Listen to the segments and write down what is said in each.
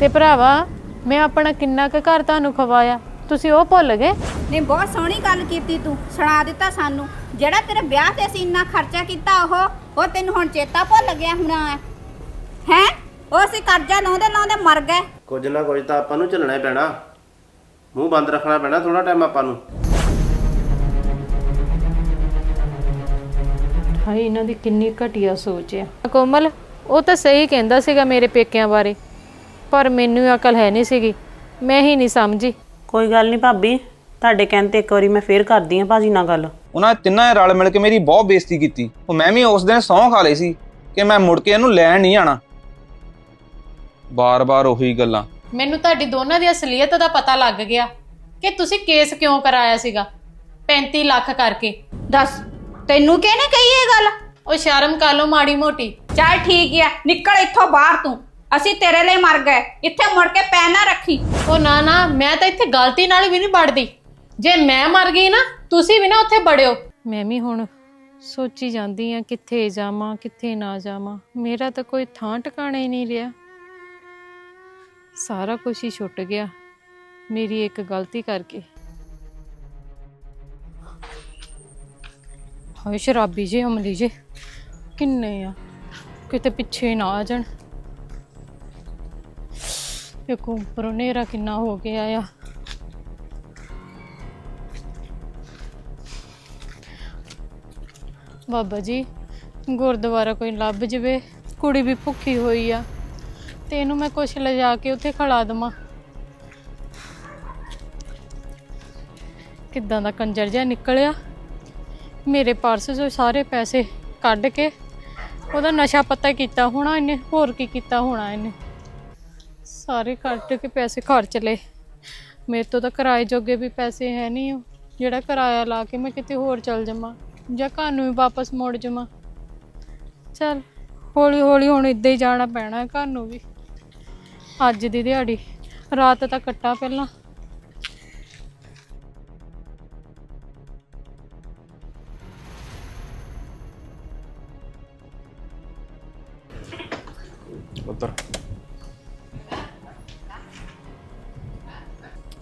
ਤੇ ਭਰਾਵਾ ਮੈਂ ਆਪਣਾ ਕਿੰਨਾ ਕੁ ਘਰ ਤੁਹਾਨੂੰ ਖਵਾਇਆ? ਤੁਸੀਂ ਉਹ ਭੁੱਲ ਗਏ? ਨਹੀਂ ਬਹੁਤ ਸੋਹਣੀ ਗੱਲ ਕੀਤੀ ਤੂੰ। ਸੁਣਾ ਦਿੱਤਾ ਸਾਨੂੰ। ਜਿਹੜਾ ਤੇਰੇ ਵਿਆਹ ਤੇ ਅਸੀਂ ਇੰਨਾ ਖਰਚਾ ਕੀਤਾ ਉਹ ਉਹ ਤੈਨੂੰ ਹੁਣ ਚੇਤਾ ਭੁੱਲ ਗਿਆ ਹੋਣਾ ਹੈ। ਹੈ? ਉਹ ਅਸੀਂ ਕਰਜ਼ਾ ਲਾਉਂਦੇ ਲਾਉਂਦੇ ਮਰ ਗਏ। ਕੁਝ ਨਾ ਕੁਝ ਤਾਂ ਆਪਾਂ ਨੂੰ ਝੱਲਣਾ ਹੀ ਪੈਣਾ। ਮੂੰਹ ਬੰਦ ਰੱਖਣਾ ਪੈਣਾ ਥੋੜਾ ਟਾਈਮ ਆਪਾਂ ਨੂੰ। ਹਾਏ ਇਹਨਾਂ ਦੀ ਕਿੰਨੀ ਘਟੀਆ ਸੋਚ ਆ। ਕੋਮਲ ਉਹ ਤਾਂ ਸਹੀ ਕਹਿੰਦਾ ਸੀਗਾ ਮੇਰੇ ਪੇਕਿਆਂ ਬਾਰੇ। ਪਰ ਮੈਨੂੰ ਅਕਲ ਹੈ ਨਹੀਂ ਸੀਗੀ। ਮੈਂ ਹੀ ਨਹੀਂ ਸਮਝੀ। ਕੋਈ ਗੱਲ ਨਹੀਂ ਭਾਬੀ ਤੁਹਾਡੇ ਕਹਿਣ ਤੇ ਇੱਕ ਵਾਰੀ ਮੈਂ ਫੇਰ ਕਰਦੀ ਆ ਭਾਜੀ ਨਾਲ ਗੱਲ। ਉਹਨਾਂ ਤਿੰਨਾਂ ਨੇ ਰਲ ਮਿਲ ਕੇ ਮੇਰੀ ਬਹੁਤ ਬੇਇੱਜ਼ਤੀ ਕੀਤੀ। ਉਹ ਮੈਂ ਵੀ ਉਸ ਦਿਨ ਸਹੁੰ ਖਾ ਲਈ ਸੀ ਕਿ ਮੈਂ ਮੁੜ ਕੇ ਇਹਨੂੰ ਲੈਣ ਨਹੀਂ ਆਣਾ। ਬਾਰ-ਬਾਰ ਉਹੀ ਗੱਲਾਂ। ਮੈਨੂੰ ਤੁਹਾਡੀ ਦੋਨਾਂ ਦੀ ਅਸਲੀਅਤ ਦਾ ਪਤਾ ਲੱਗ ਗਿਆ ਕਿ ਤੁਸੀਂ ਕੇਸ ਕਿਉਂ ਕਰਾਇਆ ਸੀਗਾ? 35 ਲੱਖ ਕਰਕੇ। ਦੱਸ ਤੈਨੂੰ ਕਿਹਨੇ ਕਹੀ ਇਹ ਗੱਲ? ਉਹ ਸ਼ਰਮ ਕਰ ਲਓ ਮਾੜੀ ਮੋਟੀ। ਚੱਲ ਠੀਕ ਆ ਨਿਕਲ ਇੱਥੋਂ ਬਾਹਰ ਤੂੰ। ਅਸੀਂ ਤੇਰੇ ਲਈ ਮਰ ਗਏ। ਇੱਥੇ ਮੁੜ ਕੇ ਪੈ ਨਾ ਰੱਖੀ। ਉਹ ਨਾ ਨਾ ਮੈਂ ਤਾਂ ਇੱਥੇ ਗਲਤੀ ਨਾਲ ਵੀ ਨਹੀਂ ਵੜਦੀ। ਜੇ ਮੈਂ ਮਰ ਗਈ ਨਾ ਤੁਸੀਂ ਵੀ ਨਾ ਉੱਥੇ ਬੜਿਓ ਮੈਂ ਵੀ ਹੁਣ ਸੋਚੀ ਜਾਂਦੀ ਆ ਕਿੱਥੇ ਜਾਵਾਂ ਕਿੱਥੇ ਨਾ ਜਾਵਾਂ। ਮੇਰਾ ਤਾਂ ਕੋਈ ਥਾਂ ਟਿਕਾਣਾ ਹੀ ਨਹੀਂ ਰਿਹਾ। ਸਾਰਾ ਕੁਝ ਹੀ ਛੁੱਟ ਗਿਆ ਮੇਰੀ ਇੱਕ ਗਲਤੀ ਕਰਕੇ। ਹਾਏ ਸ਼ਰਾਬੀ ਜੇ ਅਮਲੀ ਜੇ। ਕਿੰਨੇ ਆ। ਕਿਤੇ ਪਿੱਛੇ ਨਾ ਆ ਜਾਣ। ਇੱਕ ਉੱਪਰੋਂ ਹਨੇਰਾ ਕਿੰਨਾ ਹੋ ਗਿਆ ਆ ਬਾਬਾ ਜੀ, ਗੁਰਦੁਆਰਾ ਕੋਈ ਲੱਭ ਜਵੇ, ਕੁੜੀ ਵੀ ਭੁੱਖੀ ਹੋਈ ਆ, ਤੇ ਇਹਨੂੰ ਮੈਂ ਕੁਛ ਲਿਜਾ ਕੇ ਉੱਥੇ ਖੜਾ ਦਵਾਂ। ਕਿੱਦਾਂ ਦਾ ਕੰਜਰ ਜਿਹਾ ਨਿਕਲਿਆ? ਮੇਰੇ ਪਰਸ 'ਚੋਂ ਸਾਰੇ ਪੈਸੇ ਕੱਢ ਕੇ ਉਹਦਾ ਨਸ਼ਾ ਪਤਾ ਕੀਤਾ ਹੋਣਾ ਇਹਨੇ, ਹੋਰ ਕੀ ਕੀਤਾ ਹੋਣਾ ਇਹਨੇ? ਸਾਰੇ ਕੱਟ ਕੇ ਪੈਸੇ ਖਰਚ ਲਏ ਮੇਰੇ ਤੋਂ ਤਾਂ ਕਿਰਾਏ ਜੋਗੇ ਵੀ ਪੈਸੇ ਹੈ ਨਹੀਂ ਉਹ। ਜਿਹੜਾ ਕਿਰਾਇਆ ਲਾ ਕੇ ਮੈਂ ਕਿਤੇ ਹੋਰ ਚਲ ਜਾਵਾਂ ਜਾਂ ਘਰ ਨੂੰ ਵੀ ਵਾਪਸ ਮੁੜ ਜਾਵਾਂ। ਚਲ ਹੌਲੀ ਹੌਲੀ ਹੁਣ ਇੱਦਾਂ ਹੀ ਜਾਣਾ ਪੈਣਾ ਹੈ ਘਰ ਨੂੰ ਵੀ। ਅੱਜ ਦੀ ਦਿਹਾੜੀ, ਰਾਤ ਤਾਂ ਕੱਟਾ ਪਹਿਲਾਂ।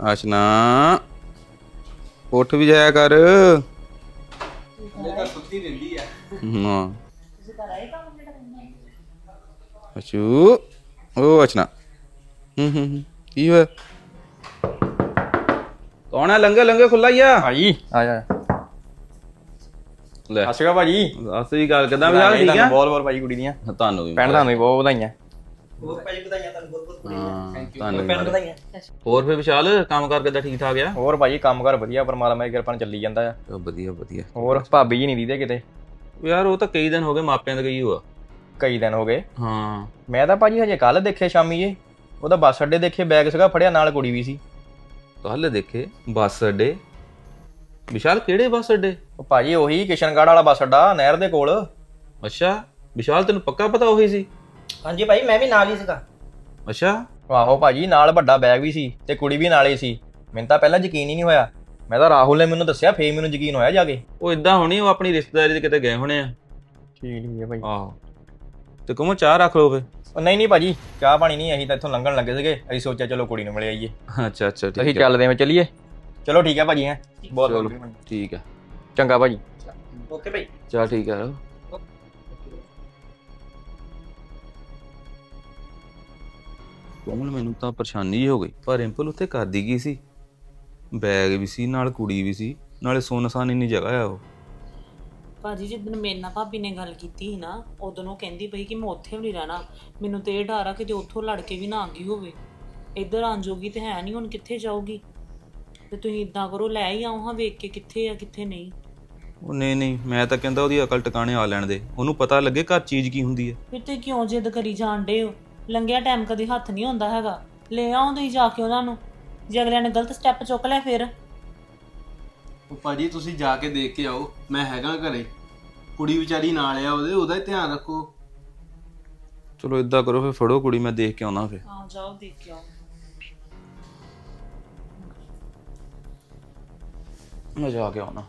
ਆਸ਼ਨਾ। ਉੱਠ ਵੀ ਜਾਇਆ ਕਰ। ਸੁੱਤੀ ਰਹਿੰਦੀ ਆ ਹਾਂ। ਅਚੂ ਉਹ ਅਚਨਾ ਹੂੰ ਹੂੰ ਹੂੰ। ਕੀ ਹੋਇਆ? ਕੌਣ ਹੈ ਲੰਗੇ ਲੰਗੇ ਖੁੱਲਾ ਹੀ ਆ। ਭਾਜੀ ਆ ਜਾ। ਲੈ। ਸਤਿ ਸ਼੍ਰੀ ਅਕਾਲ ਭਾਜੀ। ਅਸਲੀ ਗੱਲ ਕਿਦਾਂ ਵੀ ਹਾਲ ਠੀਕ ਆ? ਬਹੁਤ ਬਹੁਤ ਭਾਜੀ ਕੁੜੀ ਦੀਆਂ। ਤੁਹਾਨੂੰ ਵੀ ਭੈਣ ਤੁਹਾਨੂੰ ਵੀ ਬਹੁਤ ਵਧਾਈਆਂ। ਤੁਹਾਨੂੰ ਵਧਾਈਆਂ। ਹੋਰ ਫਿਰ ਵਿਸ਼ਾਲ ਕੰਮ ਕਰ ਕਿੱਦਾਂ ਠੀਕ ਠਾਕ ਆ? ਹੋਰ ਭਾਜੀ ਕੰਮਕਾਰ ਵਧੀਆ ਪਰਮਾਤਮਾ ਦੀ ਕਿਰਪਾ ਨਾਲ ਚੱਲੀ ਜਾਂਦਾ ਆ। ਉਹ ਵਧੀਆ ਵਧੀਆ। ਹੋਰ ਭਾਬੀ ਜੀ ਨਹੀਂ ਦੀਦੇ ਕਿਤੇ? ਯਾਰ ਉਹ ਤਾਂ ਕਈ ਦਿਨ ਹੋ ਗਏ ਮਾਪਿਆਂ ਦੇ ਗਈ ਹੋਆ। ਕਈ ਦਿਨ ਹੋ ਗਏ? ਹਾਂ। ਮੈਂ ਤਾਂ ਭਾਜੀ ਹਜੇ ਕੱਲ ਦੇਖੇ ਸ਼ਾਮੀ ਜੇ। ਉਹਦਾ ਬੱਸ ਅੱਡੇ ਦੇਖੇ ਬੈਗ ਸੀਗਾ ਫੜਿਆ ਨਾਲ ਕੁੜੀ ਵੀ ਸੀ। ਕੱਲ ਦੇਖੇ ਬੱਸ ਅੱਡੇ। ਵਿਸ਼ਾਲ ਕਿਹੜੇ ਬੱਸ ਅੱਡੇ? ਉਹ ਭਾਜੀ ਉਹੀ ਕਿਸ਼ਨਗੜ੍ਹ ਵਾਲਾ ਬੱਸ ਅੱਡਾ ਨਹਿਰ ਦੇ ਕੋਲ। ਅੱਛਾ ਵਿਸ਼ਾਲ ਤੈਨੂੰ ਪੱਕਾ ਪਤਾ ਉਹੀ ਸੀ? ਹਾਂਜੀ ਭਾਈ ਮੈਂ ਵੀ ਨਾਲ ਹੀ ਸੀਗਾ। ਅੱਛਾ। ਆਹੋ ਭਾਜੀ ਨਾਲ ਵੱਡਾ ਬੈਗ ਵੀ ਸੀ ਤੇ ਕੁੜੀ ਵੀ ਨਾਲੇ ਸੀ। ਮੈਨੂੰ ਤਾਂ ਪਹਿਲਾਂ ਯਕੀਨ ਹੀ ਨਹੀਂ ਹੋਇਆ। ਮੈਂ ਤਾਂ ਰਾਹੁਲ ਨੇ ਮੈਨੂੰ ਦੱਸਿਆ ਫੇਰ ਮੈਨੂੰ ਯਕੀਨ ਹੋਇਆ ਜਾ ਕੇ। ਉਹ ਇਦਾਂ ਹੋਣੀ ਉਹ ਆਪਣੀ ਰਿਸ਼ਤੇਦਾਰੀ ਦੇ ਕਿਤੇ ਗਏ ਹੋਣੇ ਆ। ਠੀਕ ਠੀਕ ਹੈ ਭਾਈ। ਆਹੋ। ਤੇ ਕਹੋ ਚਾਹ ਰੱਖ ਲਓ ਫੇ ਉਹ ਨਹੀਂ ਨਹੀਂ ਭਾਜੀ ਚਾਹ ਪਾਣੀ ਨਹੀਂ ਅਸੀਂ ਤਾਂ ਇੱਥੋਂ ਲੰਘਣ ਲੱਗੇ ਸੀਗੇ। ਅਸੀਂ ਸੋਚਿਆ ਚਲੋ ਕੁੜੀ ਨੂੰ ਮਿਲ ਆਈਏ। ਅੱਛਾ ਅੱਛਾ ਅਸੀਂ ਠੀਕ ਹੈ। ਚੱਲਦੇ ਹਾਂ ਚੱਲੀਏ। ਚਲੋ ਠੀਕ ਹੈ ਭਾਜੀ ਹੈ। ਬਹੁਤ ਚਲੋ ਬਹੁਤ ਠੀਕ ਹੈ। ਚੰਗਾ ਭਾਜੀ। ਓਕੇ ਭਾਈ। ਚਲ ਠੀਕ ਹੈ। ਕੋਮਲ ਮੈਨੂੰ ਤਾਂ ਪਰੇਸ਼ਾਨੀ ਹੀ ਹੋ ਗਈ? ਪਰ ਰਿੰਪਲ ਉੱਥੇ ਕਰਦੀ ਕੀ ਸੀ? ਬੈਗ ਵੀ ਸੀ ਨਾਲ ਕੁੜੀ ਵੀ ਸੀ ਨਾਲੇ ਸੁੰਨਸਾਨ ਇੰਨੀ ਜਗ੍ਹਾ ਆ ਉਹ। ਭਾਜੀ ਜਿੱਦਣ ਮੇਰੇ ਨਾਲ ਭਾਬੀ ਨੇ ਗੱਲ ਕੀਤੀ ਸੀ ਨਾ ਉਦੋਂ ਉਹ ਕਹਿੰਦੀ ਪਈ ਕਿ ਮੈਂ ਉੱਥੇ ਵੀ ਨਹੀਂ ਰਹਿਣਾ। ਮੈਨੂੰ ਤੇ ਇਹ ਡਰ ਆ ਕਿ ਜੇ ਉੱਥੋਂ ਲੜ ਕੇ ਵੀ ਨਾ ਆ ਗਈ ਹੋਵੇ। ਇੱਧਰ ਆਣ ਜੋਗੀ ਤੇ ਹੈ ਨਹੀਂ ਹੁਣ ਕਿੱਥੇ ਜਾਊਗੀ? ਤੇ ਤੁਸੀਂ ਇਦਾਂ ਕਰੋ ਲੈ ਹੀ ਆਓ ਹਾਂ ਵੇਖ ਕੇ ਕਿੱਥੇ ਆ ਕਿੱਥੇ ਨਹੀਂ। ਉਹ ਨਹੀਂ ਨਹੀਂ ਮੈਂ ਤਾਂ ਕਹਿੰਦਾ ਉਹਦੀ ਅਕਲ ਟਿਕਾਣੇ ਆ ਲੈਣ ਦੇ। ਉਹਨੂੰ ਪਤਾ ਲੱਗੇ ਘਰ ਚੀਜ਼ ਕੀ ਹੁੰਦੀ ਹੈ ਫਿਰ ਤੇ ਕਿਉਂ ਜਿੱਦ ਕਰੀ ਜਾਂਦੇ ਹੋ? ਲੰਘਿਆ ਟਾਈਮ ਕਦੇ ਹੱਥ ਨਹੀਂ ਹੁੰਦਾ ਹੈਗਾ। ਲੈ ਆਓ ਤੁਸੀਂ ਜਾ ਕੇ ਉਹਨਾਂ ਨੂੰ। ਜੇ ਅਗਲਿਆਂ ਨੇ ਗਲਤ ਸਟੈਪ ਚੁੱਕ ਲਿਆ ਫਿਰ। ਉਹ ਭਾਜੀ ਤੁਸੀਂ ਜਾ ਕੇ ਦੇਖ ਕੇ ਆਓ। ਮੈਂ ਹੈਗਾ ਘਰੇ। ਕੁੜੀ ਵਿਚਾਰੀ ਨਾਲ ਆ ਉਹਦੇ ਉਹਦਾ ਹੀ ਧਿਆਨ ਰੱਖੋ। ਚਲੋ ਇਦਾਂ ਕਰੋ ਫਿਰ ਫੜੋ ਕੁੜੀ ਮੈਂ ਦੇਖ ਕੇ ਆਉਣਾ ਫਿਰ। ਹਾਂ ਜਾਓ ਦੇਖ ਕੇ ਆਓ। ਮੈਂ ਜਾ ਕੇ ਆਉਣਾ।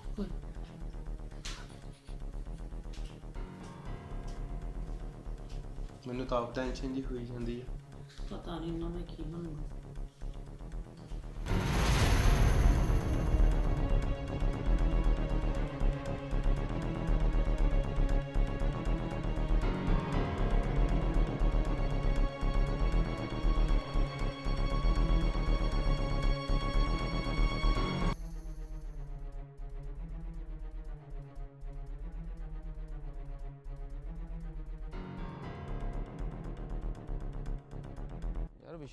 ਮੈਨੂੰ ਤਾਂ ਆਪ ਟੈਨਸ਼ਨ ਜੀ ਹੋਈ ਜਾਂਦੀ ਆ। ਪਤਾ ਨਹੀਂ ਇਹਨਾਂ ਦਾ ਕੀ ਬਣੂਗਾ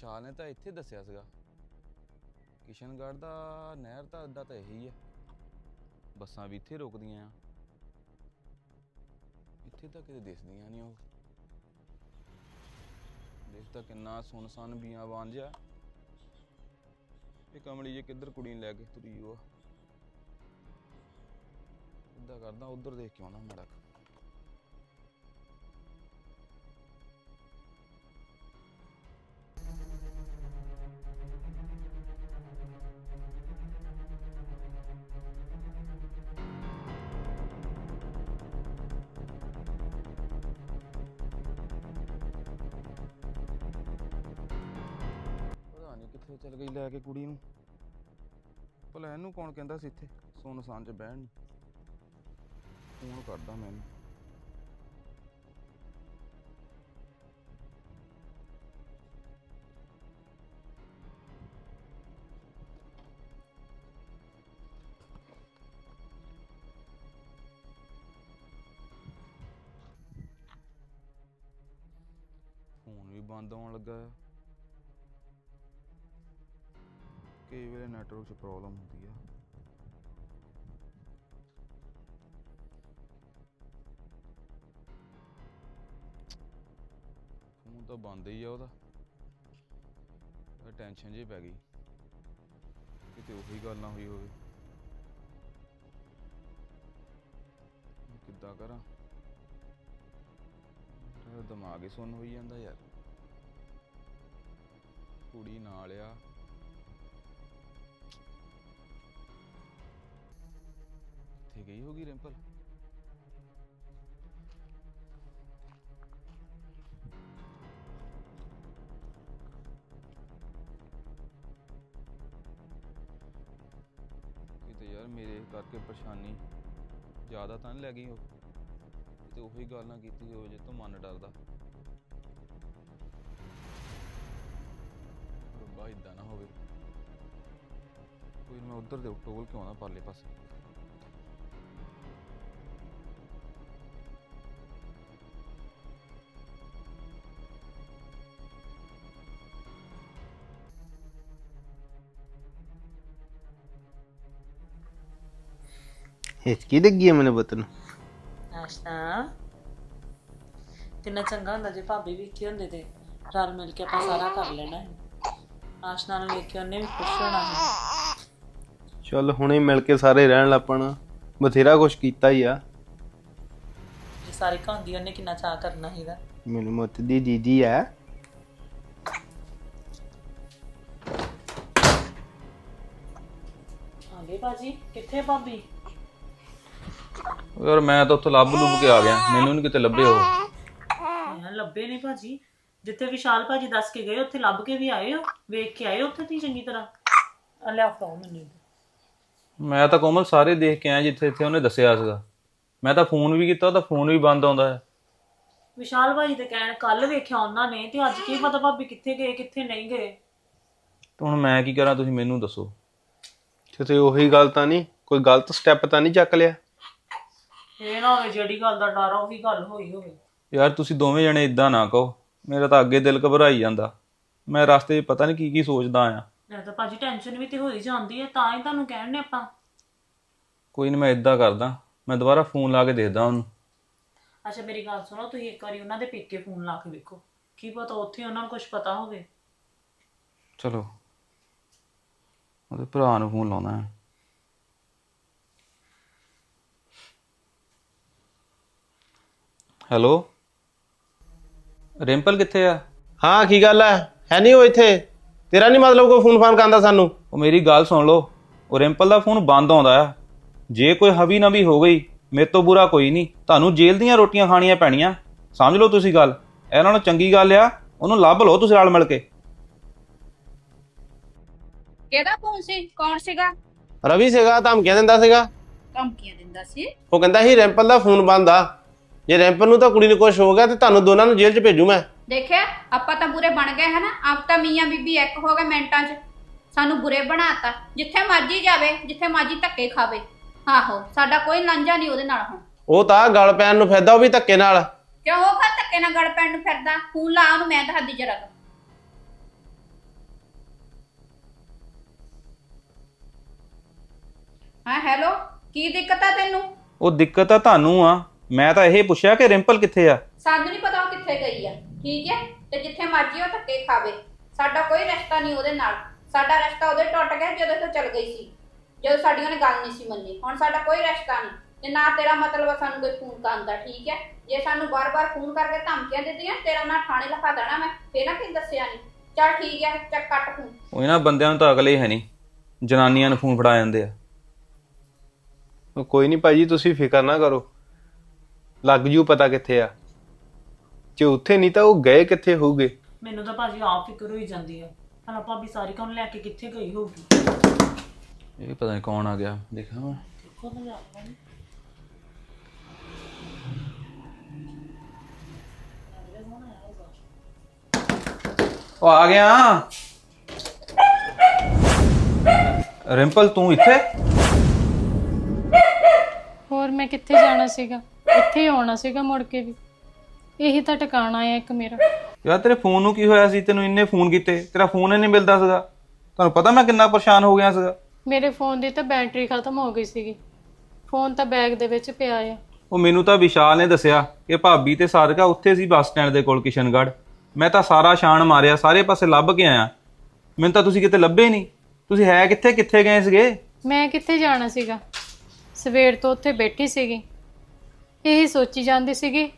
ਵਿਸ਼ਾਲ ਨੇ ਤਾਂ ਇੱਥੇ ਦੱਸਿਆ ਸੀਗਾ। ਕਿਸ਼ਨਗੜ੍ਹ ਦਾ ਨਹਿਰ ਤਾਂ ਅੱਡਾ ਤਾਂ ਇਹੀ ਹੈ ਬੱਸਾਂ ਵੀ ਇੱਥੇ ਰੁਕਦੀਆਂ ਆ। ਇੱਥੇ ਤਾਂ ਕਿਤੇ ਦਿਸਦੀਆਂ ਨਹੀਂ ਉਹ। ਦੇਖ ਤਾਂ ਕਿੰਨਾ ਸੁਨਸਾਨ ਬੀਆਂ ਬਾਨ ਜਿਹਾ ਇਹ ਕਮਲੀ ਜੇ ਕਿੱਧਰ ਕੁੜੀ ਨੂੰ ਲੈ ਕੇ ਤੁਰੀ ਉਹ। ਇੱਦਾਂ ਕਰਦਾ, ਉਧਰ ਦੇਖ ਕੇ ਆਉਣਾ ਮਾੜਾ ਕੌਣ ਕਹਿੰਦਾ ਸੀ ਇੱਥੇ? ਸੁਨਸਾਨ ਚ ਬਹਿਣ ਨੂੰ। ਫੋਨ ਕਰਦਾ ਮੈਨੂੰ। ਫੋਨ ਵੀ ਬੰਦ ਆਉਣ ਲੱਗਾ ਹੈ ਕਈ ਵੇਲੇ ਨੈਟਵਰਕ 'ਚ ਪ੍ਰੋਬਲਮ ਹੁੰਦੀ ਆ। ਫੋਨ ਤਾਂ ਬੰਦ ਹੀ ਆ ਉਹਦਾ। ਟੈਨਸ਼ਨ ਜੀ ਪੈ ਗਈ। ਕਿਤੇ ਉਹੀ ਗੱਲ ਨਾ ਹੋਈ ਹੋਵੇ। ਕਿੱਦਾਂ ਕਰਾਂ? ਮੇਰਾ ਦਿਮਾਗ ਹੀ ਸੁੰਨ ਹੋਈ ਜਾਂਦਾ ਯਾਰ। ਕੁੜੀ ਨਾਲ ਆ। ਕਿੱਥੇ ਗਈ ਹੋਗੀ ਰਿੰਪਲ? ਕਿਤੇ ਯਾਰ ਮੇਰੇ ਕਰਕੇ ਪਰੇਸ਼ਾਨੀ ਜ਼ਿਆਦਾ ਤਾਂ ਨਹੀਂ ਲੈ ਗਈ ਉਹ। ਤੇ ਉਹੀ ਗੱਲ ਨਾ ਕੀਤੀ ਹੋਵੇ ਜੇ ਤੋਂ ਮਨ ਡਰਦਾ। ਰੱਬਾ ਇਦਾਂ ਨਾ ਹੋਵੇ। ਕੋਈ ਮੈਂ ਉਧਰ ਦੇ ਟੋਲ ਕਿਉਂ ਨਾ ਪਰਲੇ ਪਾਸੇ। ਹਿਚਕੀ ਲੱਗੀ ਹੈ ਮੈਨੂੰ ਪਤਾ ਨੂੰ? ਆਸ਼ਨਾ ਕਿੰਨਾ ਚੰਗਾ ਹੁੰਦਾ ਜੇ ਭਾਬੀ ਵੀ ਇੱਥੇ ਹੁੰਦੇ ਤੇ ਰਲ ਮਿਲ ਕੇ ਆਪਾਂ ਸਾਰਾ ਕਰ ਲੈਣਾ ਹੈ ਆਸ਼ਨਾ ਨੂੰ ਵੇਖ ਕੇ ਉਹਨੇ ਵੀ ਖੁਸ਼ ਹੋਣਾ ਹੈ ਚੱਲ ਹੁਣੇ ਮਿਲ ਕੇ ਸਾਰੇ ਰਹਿਣ ਲੱਪਣ ਬਥੇਰਾ ਕੁਛ ਕੀਤਾ ਹੀ ਆ। ਜੇ ਸਾਰੀ ਹੁੰਦੀ ਉਹਨੇ ਕਿੰਨਾ ਚਾਹ ਕਰਨਾ ਸੀਗਾ। ਮੈਨੂੰ ਮੁੱਤ ਦੀ ਦੀਦੀ ਆ। ਆਂਦੇ ਬਾਜੀ ਕਿੱਥੇ ਭਾਬੀ? ਯਾਰ ਮੈਂ ਤਾਂ ਉੱਥੋਂ ਲੱਭ ਲੁੱਭ ਕੇ ਆ ਗਿਆ। ਮੈਨੂੰ ਨਹੀਂ ਕਿਤੇ ਲੱਭੇ ਉਹ। ਮੈਂ ਲੱਭੇ ਨਹੀਂ ਭਾਜੀ। ਜਿੱਥੇ ਵਿਸ਼ਾਲ ਭਾਜੀ ਦੱਸ ਕੇ ਗਏ ਉੱਥੇ ਲੱਭ ਕੇ ਵੀ ਆਏ ਹੋ। ਵੇਖ ਕੇ ਆਏ ਹੋ ਉੱਥੇ ਤੀ ਚੰਗੀ ਤਰ੍ਹਾਂ? ਆ ਲਿਆ ਫੜਾਓ ਮੈਨੂੰ। ਮੈਂ ਤਾਂ ਕੋਮਲ ਸਾਰੇ ਦੇਖ ਕੇ ਆਇਆ ਜਿੱਥੇ ਇੱਥੇ ਉਹਨੇ ਦੱਸਿਆ ਸੀਗਾ। ਮੈਂ ਤਾਂ ਫੋਨ ਵੀ ਕੀਤਾ ਉਹਦਾ ਫੋਨ ਵੀ ਬੰਦ ਆਉਂਦਾ ਹੈ। ਵਿਸ਼ਾਲ ਭਾਜੀ ਤੇ ਕਹਿਣ ਕੱਲ ਵੇਖਿਆ ਉਹਨਾਂ ਨੇ ਤੇ ਅੱਜ ਕੀ ਪਤਾ ਭਾਬੀ ਕਿੱਥੇ ਗਏ ਕਿੱਥੇ ਨਹੀਂ ਗਏ। ਤੇ ਹੁਣ ਮੈਂ ਕੀ ਕਰਾਂ ਤੁਸੀਂ ਮੈਨੂੰ ਦੱਸੋ। ਕਿਤੇ ਉਹੀ ਗੱਲ ਤਾਂ ਨਹੀਂ ਕੋਈ ਗਲਤ ਸਟੈਪ ਤਾਂ ਨਹੀਂ ਚੱਕ ਲਿਆ? ਇਹ ਨਾ ਹੋਵੇ ਜਿਹੜੀ ਗੱਲ ਦਾ ਡਰ ਆ ਉਹੀ ਗੱਲ ਹੋਈ ਹੋਵੇ। ਯਾਰ ਤੁਸੀਂ ਦੋਵੇਂ ਜਣੇ ਇਦਾਂ ਨਾ ਕਹੋ। ਮੇਰਾ ਤਾਂ ਅੱਗੇ ਦਿਲ ਘਬਰਾਈ ਜਾਂਦਾ। ਮੈਂ ਰਸਤੇ 'ਚ ਪਤਾ ਨਹੀਂ ਕੀ ਕੀ ਸੋਚਦਾ ਆ ਮੈਂ ਤਾਂ ਭਾਜੀ ਟੈਨਸ਼ਨ ਵੀ ਤੇ ਹੋਈ ਜਾਂਦੀ ਹੈ ਤਾਂ ਹੀ ਤੁਹਾਨੂੰ ਕਹਿਣ ਨੇ ਆਪਾਂ। ਕੋਈ ਨਹੀਂ ਮੈਂ ਇਦਾਂ ਕਰਦਾ। ਮੈਂ ਦੁਬਾਰਾ ਫੋਨ ਲਾ ਕੇ ਦੇਖਦਾ ਉਹਨੂੰ। ਅੱਛਾ ਮੇਰੀ ਗੱਲ ਸੁਣੋ ਤੁਸੀਂ ਇੱਕ ਵਾਰੀ ਉਹਨਾਂ ਦੇ ਪੇਕੇ ਫੋਨ ਲਾ ਕੇ ਵੇਖੋ। ਕੀ ਪਤਾ ਉੱਥੇ ਉਹਨਾਂ ਨੂੰ ਕੁਝ ਪਤਾ ਹੋਵੇ। ਚਲੋ। ਉਹਦੇ ਭਰਾ ਨੂੰ ਫੋਨ ਲਾਉਣਾ ਹੈ ਹੈਲੋ? ਰਿੰਪਲ ਕਿੱਥੇ ਆ? ਹਾਂ ਕੀ ਗੱਲ ਹੈ ਹੈ ਨਹੀਂ ਉਹ ਇੱਥੇ। ਤੇਰਾ ਨਹੀਂ ਮਤਲਬ ਕੋਈ ਫੋਨ ਫਾਨ ਕਰਦਾ ਸਾਨੂੰ? ਉਹ ਮੇਰੀ ਗੱਲ ਸੁਣ ਲਓ। ਉਹ ਰਿੰਪਲ ਦਾ ਫੋਨ ਬੰਦ ਆਉਂਦਾ ਆ। ਜੇ ਕੋਈ ਹਵੀ ਨਵੀ ਹੋ ਗਈ ਮੇਰੇ ਤੋਂ ਬੁਰਾ ਕੋਈ ਨਹੀਂ। ਤੁਹਾਨੂੰ ਜੇਲ੍ਹ ਦੀਆਂ ਰੋਟੀਆਂ ਖਾਣੀਆਂ ਪੈਣੀਆਂ। ਸਮਝ ਲਓ ਤੁਸੀਂ ਗੱਲ। ਇਹਨਾਂ ਨਾਲੋਂ ਚੰਗੀ ਗੱਲ ਆ ਉਹਨੂੰ ਲੱਭ ਲਓ ਤੁਸੀਂ ਨਾਲ ਮਿਲ ਕੇ। ਕਿਹਦਾ ਫੋਨ ਸੀ? ਕੌਣ ਸੀਗਾ? ਰਵੀ ਸੀਗਾ ਧਮਕੀਆਂ ਦਿੰਦਾ ਸੀਗਾ। ਧਮਕੀਆਂ ਦਿੰਦਾ ਸੀ? ਉਹ ਕਹਿੰਦਾ ਸੀ ਰੈਂਪਲ ਦਾ ਫੋਨ ਬੰਦ ਆ। ਜੇ ਰੈਂਪਲ ਨੂੰ ਤਾਂ ਕੁੜੀ ਨੂੰ ਕੁਝ ਹੋ ਗਿਆ ਤੇ ਤੁਹਾਨੂੰ ਦੋਨਾਂ ਨੂੰ ਜੇਲ੍ਹ 'ਚ ਭੇਜੂ ਮੈਂ। ਦੇਖਿਆ ਆਪਾਂ ਤਾਂ ਬੁਰੇ ਬਣ ਗਏ ਹਨਾ ਆਪ ਤਾਂ ਮੀਆਂ ਬੀਬੀ ਇੱਕ ਹੋ ਗਏ ਮਿੰਟਾਂ 'ਚ। ਸਾਨੂੰ ਬੁਰੇ ਬਣਾਤਾ। ਜਿੱਥੇ ਮਰਜ਼ੀ ਜਾਵੇ ਜਿੱਥੇ ਮਰਜ਼ੀ ਧੱਕੇ ਖਾਵੇ। ਆਹੋ ਸਾਡਾ ਕੋਈ ਲਾਂਝਾ ਨਹੀਂ ਉਹਦੇ ਨਾਲ ਹੁਣ। ਉਹ ਤਾਂ ਗਲ ਪੈਣ ਨੂੰ ਫਿਰਦਾ ਉਹ ਵੀ ਧੱਕੇ ਨਾਲ। ਕਿਉਂ ਉਹ ਘਰ ਧੱਕੇ ਨਾਲ ਗੜ ਪੈਣ ਨੂੰ ਫਿਰਦਾ? ਫੋਨ ਲਾ ਉਹਨੂੰ ਮੈਂ ਦੱਸਦੀ ਜਰਾ ਕੁ। ਹਾਂ ਹੈਲੋ ਕੀ ਦਿੱਕਤ ਆ ਤੈਨੂੰ? ਉਹ ਦਿੱਕਤ ਤਾਂ ਤੁਹਾਨੂੰ ਆ। ਮੈਂ ਤਾਂ ਇਹ ਪੁੱਛਿਆ ਕਿ ਰਿੰਪਲ ਕਿੱਥੇ ਆ? ਸਾਨੂੰ ਨਹੀਂ ਪਤਾ ਉਹ ਕਿੱਥੇ ਗਈ ਆ। ਠੀਕ ਹੈ? ਤੇ ਜਿੱਥੇ ਮਰਜ਼ੀ ਉਹ ਧੱਕੇ ਖਾਵੇ। ਸਾਡਾ ਕੋਈ ਰਿਸ਼ਤਾ ਨਹੀਂ ਉਹਦੇ ਨਾਲ। ਸਾਡਾ ਰਿਸ਼ਤਾ ਉਹਦੇ ਟੁੱਟ ਗਿਆ ਜਦੋਂ ਤੋਂ ਚਲ ਗਈ ਸੀ। ਜਦੋਂ ਸਾਡੀ ਉਹਨੇ ਗੱਲ ਨਹੀਂ ਸੀ ਮੰਨੀ। ਹੁਣ ਸਾਡਾ ਕੋਈ ਰਿਸ਼ਤਾ ਨਹੀਂ ਤੇ ਨਾ ਤੇਰਾ ਮਤਲਬ ਆ ਸਾਨੂੰ ਕੋਈ ਫੋਨ ਕਰਨ ਦਾ ਠੀਕ ਹੈ? ਜੇ ਸਾਨੂੰ ਬਾਰ-ਬਾਰ ਫੋਨ ਕਰਕੇ ਧਮਕੀਆਂ ਦਿੱਤੀਆਂ ਤੇਰਾ ਨਾਂ ਥਾਣੇ ਲਿਖਾ ਦੇਣਾ ਮੈਂ। ਫੇਰ ਨਾ ਕੀ ਦੱਸਿਆ ਨਹੀਂ ਚਲ ਠੀਕ ਹੈ ਚੱਕ ਕੱਟ ਫੋਨ ਉਹ ਇਹਨਾਂ ਬੰਦਿਆਂ ਨੂੰ ਤਾਂ ਅਗਲੇ ਹੈ ਨਹੀਂ ਜਨਾਨੀਆਂ ਨੂੰ ਫੋਨ ਫੜਾ ਜਾਂਦੇ ਆ। ਕੋਈ ਨਹੀਂ ਭਾਜੀ ਤੁਸੀਂ ਫਿਕਰ ਨਾ ਕਰੋ। ਲੱਗ ਜੂ ਪਤਾ ਕਿੱਥੇ ਆ। ਜੇ ਉੱਥੇ ਨਹੀਂ ਤਾਂ ਉਹ ਗਏ ਕਿੱਥੇ ਹੋਊਗੇ? ਮੈਨੂੰ ਤਾਂ ਭਾਜੀ ਆਪ ਫਿਕਰ ਹੋਈ ਜਾਂਦੀ ਆ। ਹਲਾ ਭਾਬੀ ਸਾਰਿਕਾ ਨੂੰ ਲੈ ਕੇ ਕਿੱਥੇ ਗਈ ਹੋਊਗੀ? ਇਹ ਪਤਾ ਨਹੀਂ ਕੌਣ ਆ ਗਿਆ। ਦੇਖਾਂ ਮੈਂ। ਦੇਖੋ। ਉਹ ਆ ਗਿਆ। ਰਿੰਪਲ ਤੂੰ ਇੱਥੇ? ਹੋਰ ਮੈਂ ਕਿੱਥੇ ਜਾਣਾ ਸੀਗਾ? ਇੱਥੇ ਹੀ ਆਉਣਾ ਸੀਗਾ ਮੁੜ ਕੇ ਵੀ। ਇਹੀ ਤਾਂ ਟਿਕਾਣਾ ਹੈ ਇੱਕ ਮੇਰਾ। ਯਾਰ ਤੇਰੇ ਫੋਨ ਨੂੰ ਕੀ ਹੋਇਆ ਸੀ? ਤੈਨੂੰ ਇੰਨੇ ਫੋਨ ਕੀਤੇ। ਤੇਰਾ ਫੋਨ ਹੀ ਨਹੀਂ ਮਿਲਦਾ ਸੀਗਾ। ਤੁਹਾਨੂੰ ਪਤਾ ਮੈਂ ਕਿੰਨਾ ਪਰੇਸ਼ਾਨ ਹੋ ਗਿਆ ਸੀਗਾ। ਮੇਰੇ ਫੋਨ ਦੀ ਤਾਂ ਬੈਟਰੀ ਖਤਮ ਹੋ ਗਈ ਸੀਗੀ। ਫੋਨ ਤਾਂ ਬੈਗ ਦੇ ਵਿੱਚ ਪਿਆ ਆ। ਉਹ ਮੈਨੂੰ ਤਾਂ ਵਿਸ਼ਾਲ ਨੇ ਦੱਸਿਆ ਕਿ ਭਾਬੀ ਤੇ ਸਾਦਕਾ ਉੱਥੇ ਸੀ ਬੱਸ ਸਟੈਂਡ ਦੇ ਕੋਲ ਕਿਸ਼ਨਗੜ੍ਹ। ਮੈਂ ਤਾਂ ਸਾਰਾ ਸ਼ਾਨ ਮਾਰਿਆ ਸਾਰੇ ਪਾਸੇ ਲੱਭ ਕੇ ਆਇਆ। ਮੈਨੂੰ ਤਾਂ ਤੁਸੀਂ ਕਿਤੇ ਲੱਭੇ ਨਹੀਂ। ਤੁਸੀਂ ਹੈ ਕਿੱਥੇ? ਕਿੱਥੇ ਗਏ ਸੀਗੇ? ਮੈਂ ਕਿੱਥੇ ਜਾਣਾ ਸੀਗਾ? ਸਵੇਰ ਤੋਂ ਉੱਥੇ ਬੈਠੀ ਸੀਗੀ। ਇਹੀ ਸੋਚੀ ਜਾਂਦੀ ਸੀਗੀ